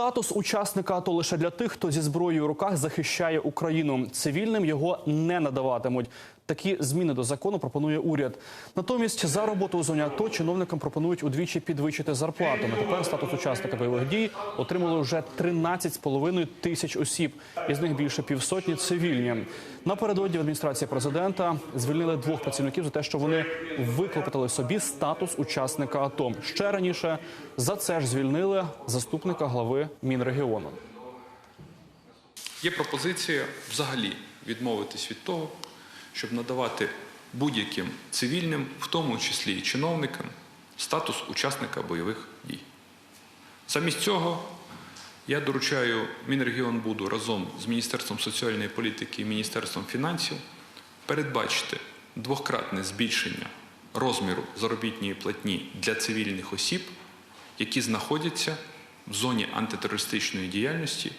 Статус учасника АТО лише для тих, хто зі зброєю у руках захищає Україну. Цивільним його не надаватимуть. Такі зміни до закону пропонує уряд. Натомість за роботу у зоні АТО чиновникам пропонують удвічі підвищити зарплату. На тепер статус учасника бойових дій отримали вже 13,5 тисяч осіб. Із них більше півсотні цивільні. Напередодні в адміністрації президента звільнили двох працівників за те, що вони виклопотали собі статус учасника АТО. Ще раніше за це ж звільнили заступника глави Мінрегіону. Є пропозиція взагалі відмовитись від того, щоб надавати будь-яким цивільним, в тому числі і чиновникам, статус учасника бойових дій. Замість цього я доручаю Мінрегіонбуду разом з Міністерством соціальної політики і Міністерством фінансів передбачити двократне збільшення розміру заробітної платні для цивільних осіб, які знаходяться в зоні антитерористичної діяльності